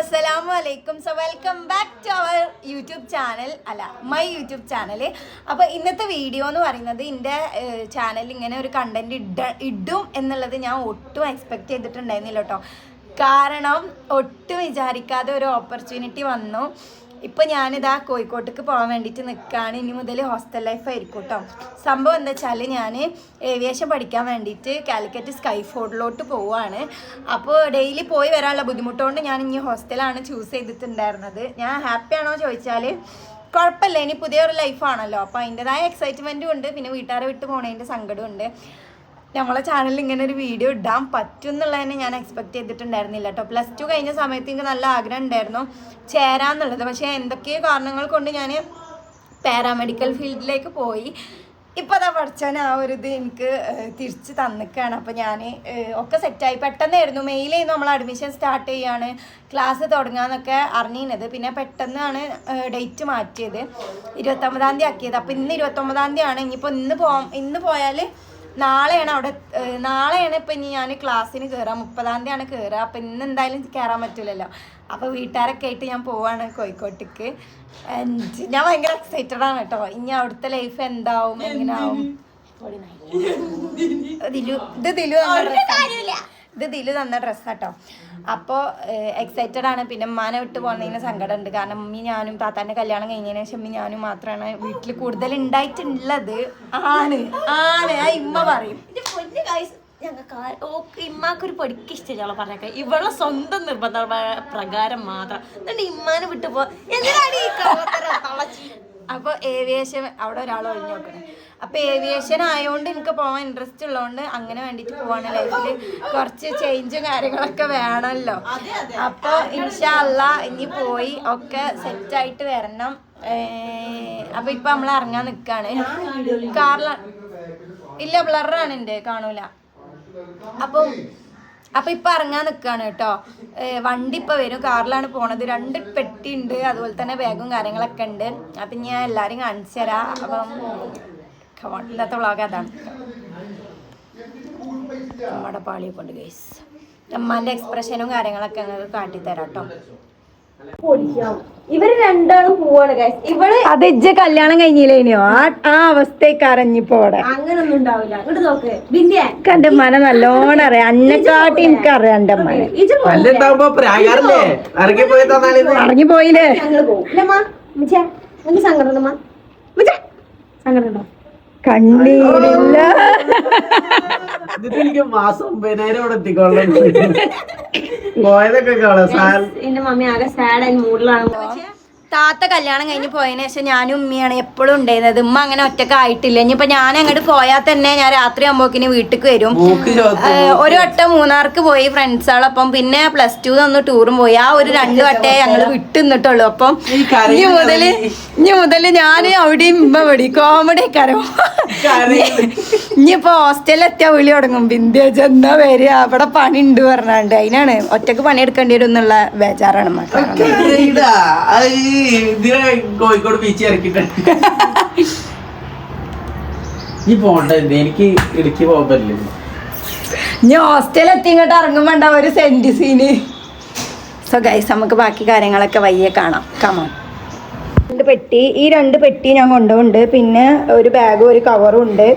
അസ്സലാമു അലൈക്കും so welcome back to our YouTube channel അല്ല മൈ യൂട്യൂബ് ചാനൽ അപ്പോൾ ഇന്നത്തെ വീഡിയോ എന്ന് പറയുന്നത് എന്റെ ചാനലിൽ ഇങ്ങനെ ഒരു കണ്ടന്റ് ഇട ഇടും എന്നുള്ളത് ഞാൻ ഒട്ടും എക്സ്പെക്റ്റ് ചെയ്തിട്ടുണ്ടായിരുന്നില്ല കേട്ടോ കാരണം ഒട്ടും വിചാരിക്കാതെ ഒരു ഓപ്പർച്യൂണിറ്റി വന്നു. ഇപ്പം ഞാനിതാ കോഴിക്കോട്ടേക്ക് പോകാൻ വേണ്ടിയിട്ട് നിൽക്കുകയാണ് ഇനി മുതൽ ഹോസ്റ്റൽ ലൈഫ് ആയിരിക്കും കേട്ടോ സംഭവം എന്താ വെച്ചാൽ ഞാൻ ഏവിയേഷൻ പഠിക്കാൻ വേണ്ടിയിട്ട് കാലിക്കറ്റ് സ്കൈ ഫോർഡിലോട്ട് പോവുകയാണ് അപ്പോൾ ഡെയിലി പോയി വരാനുള്ള ബുദ്ധിമുട്ടുകൊണ്ട് ഞാൻ ഇനി ഹോസ്റ്റലാണ് ചൂസ് ചെയ്തിട്ടുണ്ടായിരുന്നത്. ഞാൻ ഹാപ്പി ആണോ ചോദിച്ചാൽ കുഴപ്പമില്ല. ഇനി പുതിയൊരു ലൈഫാണല്ലോ അപ്പോൾ അതിന്റെതായ എക്സൈറ്റ്മെന്റും ഉണ്ട്. പിന്നെ വീട്ടുകാരെ വിട്ട് പോണതിന്റെ സങ്കടമുണ്ട്. നമ്മളെ ചാനലിൽ ഇങ്ങനെ ഒരു വീഡിയോ ഇടാൻ പറ്റും എന്നുള്ളതിനെ ഞാൻ എക്സ്പെക്ട് ചെയ്തിട്ടുണ്ടായിരുന്നില്ല കേട്ടോ പ്ലസ് ടു കഴിഞ്ഞ സമയത്ത് എനിക്ക് നല്ല ആഗ്രഹം ഉണ്ടായിരുന്നു ചേരാന്നുള്ളത്. പക്ഷേ എന്തൊക്കെയോ കാരണങ്ങൾ കൊണ്ട് ഞാൻ പാരാമെഡിക്കൽ ഫീൽഡിലേക്ക് പോയി. ഇപ്പം അതാ പഠിച്ചാൽ ആ ഒരു ഇത് എനിക്ക് തിരിച്ച് തന്നിക്കുകയാണ് അപ്പോൾ ഞാൻ ഒക്കെ സെറ്റായി പെട്ടെന്നായിരുന്നു. മെയിലായിരുന്നു നമ്മൾ അഡ്മിഷൻ സ്റ്റാർട്ട് ചെയ്യാണ്. ക്ലാസ് തുടങ്ങാന്നൊക്കെ അറിഞ്ഞിരുന്നത്. പിന്നെ പെട്ടെന്നാണ് ഡേറ്റ് മാറ്റിയത്. ഇരുപത്തൊമ്പതാം തീയതി ആക്കിയത്. അപ്പോൾ ഇന്ന് ഇരുപത്തൊമ്പതാം തീയതി ആണ്. ഇനിയിപ്പോൾ ഇന്ന് പോകാം ഇന്ന് പോയാൽ നാളെയാണ് അവിടെ നാളെയാണ് ഇപ്പം ഇനി ഞാൻ ക്ലാസ്സിന് കയറുക മുപ്പതാം തീയതിയാണ് കയറുക അപ്പം ഇന്ന് എന്തായാലും കയറാൻ പറ്റില്ലല്ലോ അപ്പോൾ വീട്ടുകാരൊക്കെ ആയിട്ട് ഞാൻ പോവാണ് കോഴിക്കോട്ടേക്ക്. ഞാൻ ഭയങ്കര എക്സൈറ്റഡ് ആണ് കേട്ടോ. ഇനി അവിടുത്തെ ലൈഫ് എന്താവും? എങ്ങനെയാവും ദിലു ഇത് ദിലു. ഇത് ദിലു തന്ന ഡ്രസ്സാട്ടോ. അപ്പോൾ എക്സൈറ്റഡ് ആണ്. പിന്നെ ഉമ്മാനെ വിട്ട് പോകുന്നതിന് സങ്കടമുണ്ട് കാരണം ഉമ്മി ഞാനും താത്താന്റെ കല്യാണം കഴിഞ്ഞതിന് ശേഷം ഉമ്മി ഞാനും മാത്രമാണ് വീട്ടിൽ കൂടുതൽ ഉണ്ടായിട്ടുള്ളത് ആണ്. ആണ്. ആ ഇമ്മ പറയും. ഞങ്ങൾക്ക് ഓക്ക് ഇമ്മാക്കൊരു പൊടിക്ക് ഇഷ്ടമില്ല പറഞ്ഞേക്ക ഇവളെ സ്വന്തം നിർബന്ധ പ്രകാരം മാത്രം. എന്നിട്ട് ഇമ്മാനെ വിട്ടു പോ എന്തിനാണ് ഈ അപ്പോൾ ഏവിയേഷൻ അവിടെ ഒരാൾ ഒഴിഞ്ഞു നോക്കണേ. അപ്പോൾ ഏവിയേഷൻ ആയതുകൊണ്ട് എനിക്ക് പോകാൻ ഇൻട്രസ്റ്റ് ഉള്ളതുകൊണ്ട് അങ്ങനെ വേണ്ടിയിട്ട് പോവാണ് ലൈഫിൽ കുറച്ച് ചേഞ്ചും കാര്യങ്ങളൊക്കെ വേണമല്ലോ അപ്പോൾ ഇൻഷല്ല ഇനി പോയി ഒക്കെ സെറ്റ് ആയിട്ട് വരണം. അപ്പോൾ ഇപ്പം നമ്മൾ ഇറങ്ങാൻ നിൽക്കുകയാണ് കാറില ഇല്ല ബ്ലറാണ് എന്റെ കാണൂല. അപ്പം അപ്പൊ ഇപ്പൊ ഇറങ്ങാൻ നിൽക്കാണ് കേട്ടോ. വണ്ടി ഇപ്പൊ വരും. കാറിലാണ് പോണത്. രണ്ട് പെട്ടി ഉണ്ട് അതുപോലെ തന്നെ ബാഗും കാര്യങ്ങളൊക്കെ ഉണ്ട്. അപ്പൊ ഞാൻ എല്ലാരും കാണിച്ചു തരാം. അപ്പം ഇല്ലാത്ത വ്ളോഗ് അതാണ് നമ്മുടെ പാളിയെ കൊണ്ട് ഗൈസ് അമ്മാന്റെ എക്സ്പ്രഷനും കാര്യങ്ങളൊക്കെ ഞങ്ങൾക്ക് കാട്ടിത്തരാം കേട്ടോ. ഇവർ രണ്ടാളും പോവാണ് ഇവൾ അത് ഇജ്ജ കല്യാണം കഴിഞ്ഞില്ലേനോ ആ ആ അവസ്ഥയൊക്കെ അറിഞ്ഞിപ്പോ അവിടെ അങ്ങനൊന്നും ഉണ്ടാവില്ല. ഇങ്ങോട്ട് നോക്ക്. ബിന്ദിയ കണ്ടെ എന്റെ മന നല്ലോണം അറിയാം. അന്നെക്കാട്ടി എനിക്ക് അറിയാം എന്റെ മന ഇറങ്ങി പോയില്ലേ? ഞങ്ങൾ പോകും സങ്കടം സങ്കടം കണ്ണീരില്ല എനിക്ക് മാസം ഒമ്പതിനായിരം ഇവിടെ എത്തിക്കൊള്ളാം പോയതൊക്കെ കാണാം എന്റെ മമ്മി ആകെ സാഡ് ആൻഡ് മൂഡിലാണ് താത്ത കല്യാണം കഴിഞ്ഞ് പോയതിനു ശേഷം ഞാനും ഉമ്മയാണ് എപ്പോഴും ഉണ്ടായിരുന്നത്. ഉമ്മ അങ്ങനെ ഒറ്റയ്ക്ക് ആയിട്ടില്ല. ഇനിയിപ്പോ ഞാൻ അങ്ങോട്ട് പോയാൽ തന്നെ ഞാൻ രാത്രി ആകുമ്പോക്കിന് വീട്ടിൽ വരും. ഒരു വട്ടം മൂന്നാർക്ക് പോയി ഫ്രണ്ട്സുകളൊപ്പം. പിന്നെ പ്ലസ് ടു ഒന്ന് ടൂറും പോയി. ആ ഒരു രണ്ട് വട്ടേ ഞങ്ങൾ വിട്ടു നിന്നിട്ടുള്ളൂ അപ്പം ഇനി മുതൽ ഇനി മുതൽ ഞാൻ അവിടെയും ഇമ്മ വിടി കോമഡി കരോ ഇനിയിപ്പോ ഹോസ്റ്റലിൽ എത്തിയാ വിളി തുടങ്ങും. ബിന്ദു എന്താ വരിക? അവിടെ പണി ഉണ്ട് പറഞ്ഞാണ്ട്. അതിനാണ് ഒറ്റയ്ക്ക് പണിയെടുക്കേണ്ടി വരും എന്നുള്ള ബേജാറാണ്. മാത്രം ഇതിനെ കോഴിക്കോട് ബീച്ച് ഇറക്കിട്ടുണ്ട് ഈ പോണ്ട എനിക്ക് ഇടുക്കി പോകാൻ ഞാൻ ഹോസ്റ്റലിൽ എത്തി ഇങ്ങോട്ട് ഇറങ്ങുമ്പോണ്ട ഒരു സെന്റ് സീന് സോ ഗൈസ് നമുക്ക് ബാക്കി കാര്യങ്ങളൊക്കെ വയ്യെ കാണാം. കമോൺ രണ്ട് പെട്ടി ഈ രണ്ട് പെട്ടി ഞാൻ കൊണ്ടുപോകുന്നുണ്ട്. പിന്നെ ഒരു ബാഗും ഒരു കവറും ഉണ്ട്.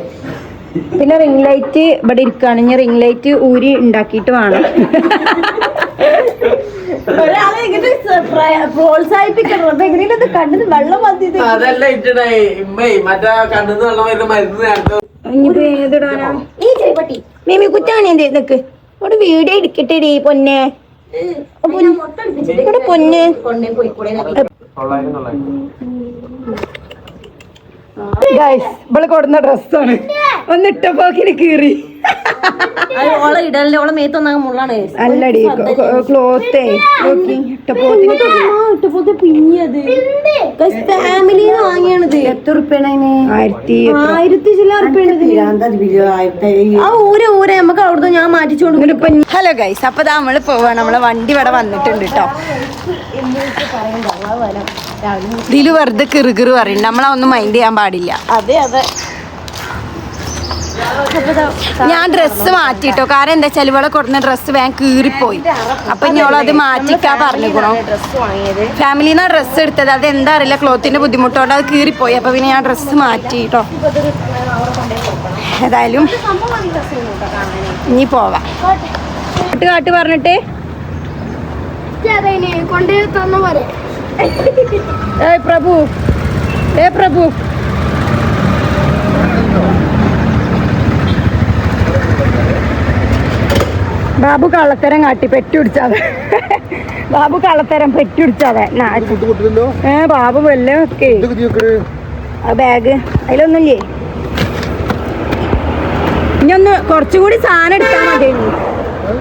പിന്നെ റിംഗ് ലൈറ്റ് ഇവിടെ ഇരിക്കുകയാണ് ഞാൻ റിംഗ് ലൈറ്റ് ഊരി ഉണ്ടാക്കിയിട്ട് വേണം. ഒരാളെ ഇങ്ങനെ പ്രോത്സാഹിപ്പിക്കണം. അപ്പൊ എങ്ങനെയും ഇത് കണ്ടത് വെള്ളം വന്നത് അതല്ല ഇട്ടേ ഇമ്മേ മറ്റേ കണ്ണുന്ന് വെള്ളം വരുന്ന മരുന്ന് നേരത്തെ ഇനിയിപ്പോ ഏതിടാനാ? ഈ ചെടിപ്പട്ടി മീമി കുറ്റാണ് എന്ത് നിക്ക് ഇവിടെ വീഡിയോ ഡീ പൊന്നെ. ഇവിടെ പൊന്ന്. ഗൈസ് ഇവൾ കൊടുന്ന ഡ്രസ്സാണ്. ഒന്ന് ഇട്ടപ്പോക്കിന് കീറി. അല്ലടി ക്ലോത്തേ വാങ്ങിയാണിത്. എത്ര ആയിരത്തി ആയിരത്തി ചില ഊരെ ഊരെ. നമുക്ക് അവിടുന്ന് ഞാൻ മാറ്റിച്ചോണ്ട് ഹലോ ഗൈസ് അപ്പൊ ദാ നമ്മൾ പോവാ നമ്മളെ വണ്ടി ഇവിടെ വന്നിട്ടുണ്ട് കേട്ടോ ഇതിൽ വെറുതെ കിറുകിറ് പറയും നമ്മളൊന്നും മൈൻഡ് ചെയ്യാൻ പാടില്ല. അതെ അതെ. ഞാൻ ഡ്രസ്സ് മാറ്റിട്ടോ. കാരണം എന്താ വെച്ചാൽ ഇവിടെ ഡ്രസ് ഡ്രസ്സ് വേഗം കീറിപ്പോയി. അപ്പൊ ഇഞ്ഞോളത് മാറ്റിക്കാ പറഞ്ഞിക്കണോ ഫാമിലിന്ന് ആ ഡ്രസ് ഡ്രസ്സ് എടുത്തത്. അത് എന്താ അറിയില്ല ക്ലോത്തിന്റെ ബുദ്ധിമുട്ടോണ്ട് അത് കീറിപ്പോയി. അപ്പൊ പിന്നെ ഞാൻ ഡ്രസ്സ് മാറ്റിട്ടോ. ഏതായാലും ഇനി പോവാം. കാട്ട് കാട്ട് പറഞ്ഞിട്ട്. കൊണ്ട് തന്ന പോലെ. ഏയ് പ്രഭു ഏ പ്രഭു ബാബു കള്ളത്തരം കാട്ടി പെറ്റുപിടിച്ചാതെ ബാബു കള്ളത്തരം പെറ്റുപിടിച്ചാതെ ഏ ബാബു വല്ല ബാഗ്. അതിലൊന്നുമില്ലേ? ഇനി ഒന്ന് കുറച്ചുകൂടി സാധനം എടുത്താൽ മതി.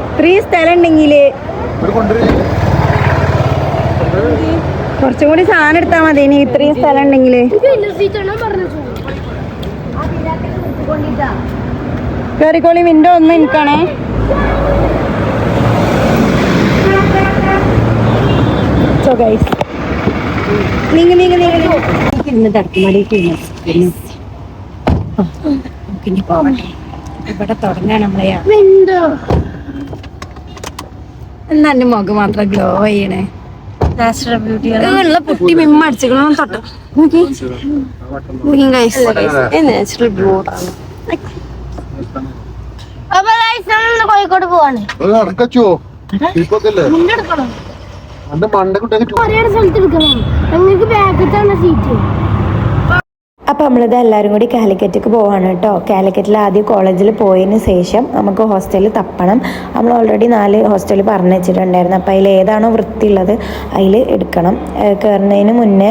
ഇത്രയും സ്ഥലം ഉണ്ടെങ്കിൽ കുറച്ചും കൂടി സാധനം എടുത്താൽ മതി. ഇനി ഇത്രയും സ്ഥലം ഉണ്ടെങ്കിൽ കയറിക്കോളി വിൻഡോ ഒന്ന് എനിക്കാണേ. സോ ഗൈസ് നീങ്ങി നീങ്ങി നീങ്ങി. ഇന്ന് തട്ടുമടിക്ക് ഇനി പോവട്ടെ. ഇവിടെ തുടങ്ങാൻ നമ്മളെ. വിൻഡോ എന്നാ എന്റെ മുഖം മാത്രം ഗ്ലോ ചെയ്യണേ. നാച്ചുറൽ ബ്യൂട്ടി ഉള്ള പുട്ടി മിമ്മ അടിച്ചിക്കണോ തൊട്ട്. നോക്കി. നോക്കി ഗൈസ് നാച്ചുറൽ അപ്പൊ നമ്മൾ കോഴിക്കോട് പോവാണ്. മണ്ടക്കുട്ടൊക്കെ ഒരേ സ്ഥലത്ത് എടുക്കണം. ഞങ്ങൾക്ക് ബാക്കത്താണ് സീറ്റ് അപ്പോൾ നമ്മളിത് എല്ലാവരും കൂടി കാലിക്കറ്റക്ക് പോവാണ് കേട്ടോ. കാലിക്കറ്റിൽ ആദ്യം കോളേജിൽ പോയതിന് ശേഷം നമുക്ക് ഹോസ്റ്റലിൽ തപ്പണം. നമ്മൾ ഓൾറെഡി നാല് ഹോസ്റ്റലിൽ പറഞ്ഞു വെച്ചിട്ടുണ്ടായിരുന്നു. അപ്പോൾ അതിൽ ഏതാണോ വൃത്തിയുള്ളത് അതിൽ എടുക്കണം. കയറുന്നതിന് മുന്നേ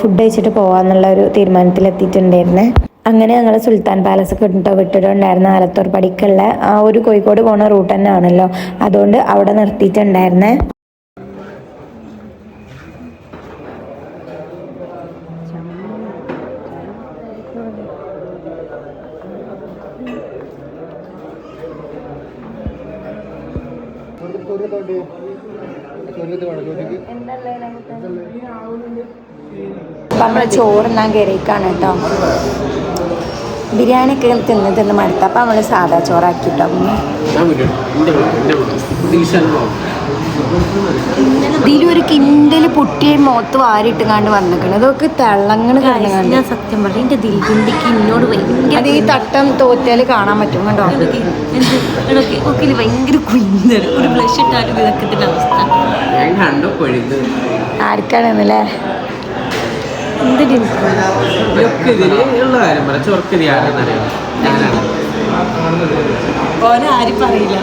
ഫുഡ് കഴിച്ചിട്ട് പോകാമെന്നുള്ള ഒരു തീരുമാനത്തിലെത്തിയിട്ടുണ്ടായിരുന്നേ അങ്ങനെ ഞങ്ങൾ സുൽത്താൻ പാലസ് കിട്ടോ വിട്ടിട്ടുണ്ടായിരുന്ന. ആലത്തൂർ പടിക്കുള്ള ആ ഒരു കോഴിക്കോട് പോണ റൂട്ട് തന്നെ ആണല്ലോ അതുകൊണ്ട് അവിടെ നിർത്തിയിട്ടുണ്ടായിരുന്നേ. നമ്മൾ ചോറുണ്ണാൻ കയറിയേക്കാണ് കേട്ടോ. ബിരിയാണി ഒക്കെ തിന്ന് തിന്ന് മടുത്ത അപ്പം നമ്മൾ സാധാ ചോറാക്കി കേട്ടോ ഇതിലൊരു കിൻഡൽ പൊട്ടിയ മുഖത്ത് വാരിയിട്ട് കണ്ട് വന്നിക്കണം അതൊക്കെ തിളങ്ങണ് ഞാൻ സത്യം പറഞ്ഞു എന്റെ ദിൽബിന്റെക്ക് എന്നോട് ഭയങ്കര അത് ഈ തട്ടം തോറ്റാൽ കാണാൻ പറ്റും കണ്ടോ? ഭയങ്കര കുഞ്ഞാണ് ഒരു ബ്ലഷ് ഇട്ടാലും അവസ്ഥ. ഞാൻ കണ്ടു പൊഴുത്. ആർക്കാണെന്നല്ലേ? ആരെന്നറിയാം? ഞാനാണ് ഓനാരും പറയില്ല.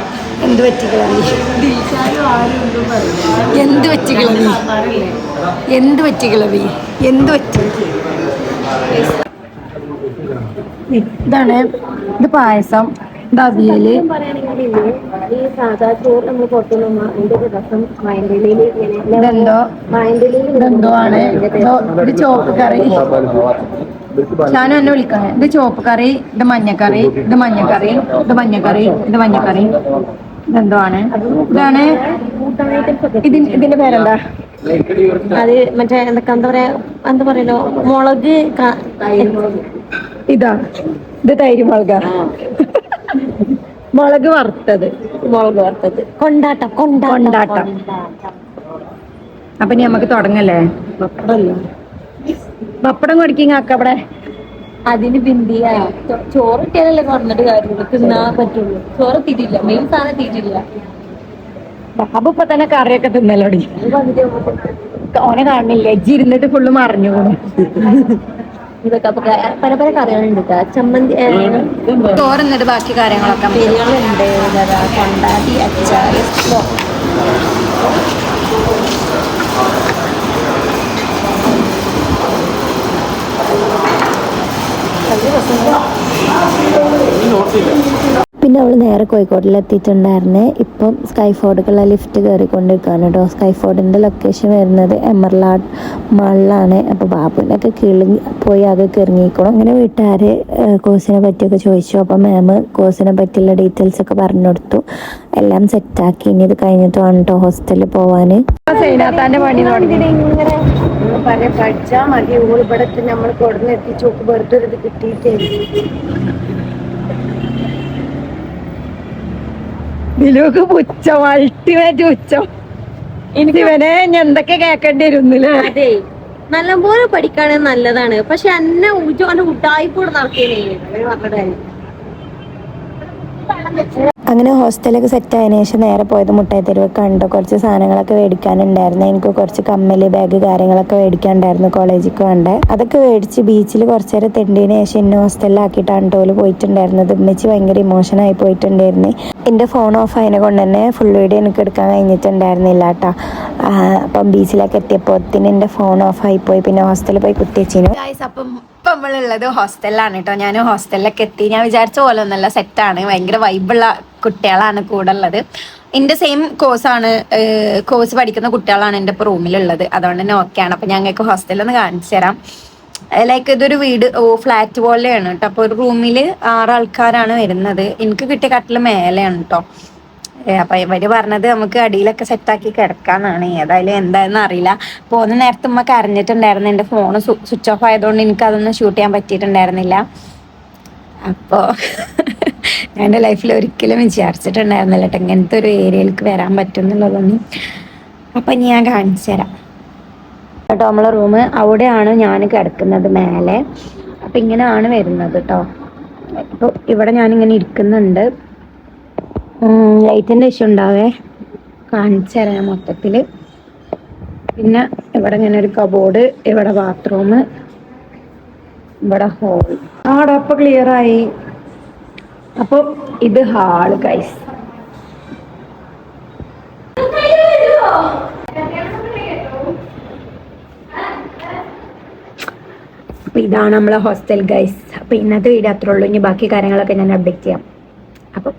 എന്ത് പറ്റിക്കളി ദിൽഷാരും ആരും ഒന്നും പറയില്ല എന്ത് പറ്റിക്കളി പറയില്ലേ എന്ത് പറ്റിക്കളവി എന്ത് പറ്റി ഇതാണ് ഇത് പായസം. ഇത് അവിയൽ. ഇതെന്തോ? ഇതെന്തോ ആണ്? ഇതോ ചോപ്പ് കറി. ഞാനും എന്നെ വിളിക്കണേ ഇത് ചോപ്പ് കറി ഇത് മഞ്ഞക്കറി ഇത് മഞ്ഞക്കറി ഇത് മഞ്ഞക്കറി ഇത് മഞ്ഞക്കറി. ഇതെന്തോ ആണ് ഇതാണ് ഇതിന് ഇതിന്റെ പേരെന്താ? അത് മറ്റേ എന്തൊക്കെ എന്താ പറയാ എന്താ പറയലോ മുളക് ഇതാ ഇത് തൈര് മുളക. മുളക് വറുത്തത്. മുളക് വറുത്തത്. കൊണ്ടാട്ടം കൊണ്ടാട്ടം അപ്പൊ ഇനി നമുക്ക് തുടങ്ങല്ലേ? പപ്പടം കൊടുക്കിങ്ങ അവിടെ. അതിന് ബിന്ദിയ. ചോറ് കിട്ടിയാലല്ലേ പറഞ്ഞിട്ട് കാര്യമുള്ളൂ. തിന്നാൻ പറ്റുള്ളൂ. ചോറ് തീറ്റില്ല. മെയിൻ സാധനം തീറ്റില്ല. ബാബു ഇപ്പൊ തന്നെ കറിയൊക്കെ തിന്നലോടി ഓനെ കാണില്ല എജ്ജി ഇരുന്നിട്ട് ഫുള്ള് മറിഞ്ഞു പോണു. ഇതൊക്കെ അപ്പൊ പല പല കറികളുണ്ട്. ചമ്മന്തി ചോറുന്നിട്ട് ബാക്കി കാര്യങ്ങളൊക്കെ പെരികളുണ്ട് ഇതാ, കൊണ്ടാട്ടി അച്ചാറ് ഇപ്പൊ പിന്നെ അവൾ നേരെ കോഴിക്കോട്ടിൽ എത്തിയിട്ടുണ്ടായിരുന്നെ ഇപ്പം സ്കൈഫോർഡുള്ള ലിഫ്റ്റ് കയറിക്കൊണ്ടിരിക്കുകയാണ് കേട്ടോ സ്കൈഫോർഡിന്റെ ലൊക്കേഷൻ വരുന്നത് എമർലാഡ് മാളിലാണ് അപ്പോൾ ബാബുവിനൊക്കെ കിളി പോയി ആകെ കിറങ്ങിക്കണം അങ്ങനെ വീട്ടുകാർ കോഴ്സിനെ പറ്റിയൊക്കെ ചോദിച്ചു. അപ്പം മാം കോഴ്സിനെ പറ്റിയുള്ള ഡീറ്റെയിൽസ് ഒക്കെ പറഞ്ഞു കൊടുത്തു എല്ലാം സെറ്റാക്കി ഇനി ഇത് കഴിഞ്ഞിട്ട് വേണം കേട്ടോ ഹോസ്റ്റലിൽ പോവാൻ പഠിച്ചാൽ മതി. ഓൾ ഇവിടെ നമ്മൾ കൊടുന്ന് എത്തിച്ചു വെറുതെ ഒരു ഇത് കിട്ടിയിട്ടേ ദിലുക്ക് പുച്ഛം അൾട്ടിമേറ്റ് പുച്ഛം. എനിക്ക് ഇവനെ എന്തൊക്കെ കേക്കേണ്ടി വരുന്നില്ലേ അതെ. നല്ലപോലെ പഠിക്കാണ് നല്ലതാണ്. പക്ഷെ എന്നെ ഊജോന്റെ ഉട്ടായിപ്പോട് നടക്കേനേ പറഞ്ഞിട്ട് അങ്ങനെ ഹോസ്റ്റലൊക്കെ സെറ്റ് ആയതിനു ശേഷം നേരെ പോയത് മുട്ടായി തെരുവ് കണ്ടു. കുറച്ച് സാധനങ്ങളൊക്കെ മേടിക്കാനുണ്ടായിരുന്നു. എനിക്ക് കുറച്ച് കമ്മൽ ബാഗ് കാര്യങ്ങളൊക്കെ മേടിക്കാനുണ്ടായിരുന്നു കോളേജിലേക്ക് വേണ്ട. അതൊക്കെ മേടിച്ച് ബീച്ചിൽ കുറച്ച് നേരം തെണ്ടിന് ശേഷം എന്നെ ഹോസ്റ്റലിലാക്കിയിട്ടാണ് ടോൽ പോയിട്ടുണ്ടായിരുന്നത്. ഉമ്മച്ചി ഭയങ്കര ഇമോഷനായി പോയിട്ടുണ്ടായിരുന്നു. എന്റെ ഫോൺ ഓഫ് ആയതിനെ കൊണ്ട് തന്നെ ഫുൾ വീഡിയോ എനിക്ക് എടുക്കാൻ കഴിഞ്ഞിട്ടുണ്ടായിരുന്നില്ല കേട്ടോ അപ്പം ബീച്ചിലൊക്കെ എത്തിയപ്പോൾ എന്റെ ഫോൺ ഓഫ് ആയി പോയി. പിന്നെ ഹോസ്റ്റലിൽ പോയി കുത്തിവെച്ചിനു ഗായ്സ് അപ്പം ഇപ്പം നമ്മളുള്ളത് ഹോസ്റ്റലിലാണ് കേട്ടോ ഞാൻ ഹോസ്റ്റലിലൊക്കെ എത്തി. ഞാൻ വിചാരിച്ച പോലെ ഒന്നല്ല സെറ്റാണ് ഭയങ്കര വൈബുള്ള കുട്ടികളാണ് കൂടെ ഉള്ളത്. എന്റെ സെയിം കോഴ്സാണ് കോഴ്സ് പഠിക്കുന്ന കുട്ടികളാണ് എന്റെ ഇപ്പോൾ റൂമിലുള്ളത് അതുകൊണ്ട് തന്നെ ഓക്കെയാണ് അപ്പം ഞങ്ങൾക്ക് ഹോസ്റ്റലിൽ ഒന്ന് കാണിച്ചു തരാം. ലൈക്ക് ഇതൊരു വീട് ഓ ഫ്ലാറ്റ് പോലെയാണ് കേട്ടോ അപ്പോൾ ഒരു റൂമിൽ ആറ് ആൾക്കാരാണ് വരുന്നത്. എനിക്ക് കിട്ടിയ കട്ടിൽ മേലെയാണ് കേട്ടോ അപ്പൊ ഇവർ പറഞ്ഞത് നമുക്ക് അടിയിലൊക്കെ സെറ്റാക്കി കിടക്കാന്നാണ്. ഏതായാലും എന്താണെന്ന് അറിയില്ല. പോകുന്ന നേരത്തെ ഉമ്മ കരഞ്ഞിട്ടുണ്ടായിരുന്നു. എന്റെ ഫോൺ സ്വിച്ച് ഓഫ് ആയതുകൊണ്ട് എനിക്ക് അതൊന്നും ഷൂട്ട് ചെയ്യാൻ പറ്റിയിട്ടുണ്ടായിരുന്നില്ല. അപ്പോൾ എന്റെ ലൈഫിൽ ഒരിക്കലും വിചാരിച്ചിട്ടുണ്ടായിരുന്നില്ല കേട്ടോ ഇങ്ങനത്തെ ഒരു ഏരിയയിലേക്ക് വരാൻ പറ്റും എന്നുള്ളതൊന്നും. അപ്പം ഇനി ഞാൻ കാണിച്ചു തരാം. കേട്ടോ നമ്മളെ റൂം അവിടെയാണ് ഞാൻ കിടക്കുന്നത് മേലെ. അപ്പം ഇങ്ങനെയാണ് വരുന്നത് കേട്ടോ ഇപ്പോൾ ഇവിടെ ഞാനിങ്ങനെ ഇരിക്കുന്നുണ്ട്. ലൈറ്റിന്റെ ഇഷ്യൂ ഉണ്ടാവേ. കാണിച്ചു തരാം മൊത്തത്തിൽ പിന്നെ ഇവിടെ ഇങ്ങനെ ഒരു കബോർഡ് ഇവിടെ ബാത്റൂം ഇവിടെ ഹോൾ ആടെ അപ്പൊ ക്ലിയർ ആയി. അപ്പോൾ ഇത് ഹാൾ ഗൈസ് അപ്പോൾ ഇതാണ് നമ്മളെ ഹോസ്റ്റൽ ഗൈസ് അപ്പൊ ഇന്നത്തെ വീഡിയോ അത്രേ ഉള്ളൂ. ഇനി ബാക്കി കാര്യങ്ങളൊക്കെ ഞാൻ അപ്ഡേറ്റ് ചെയ്യാം. അപ്പോൾ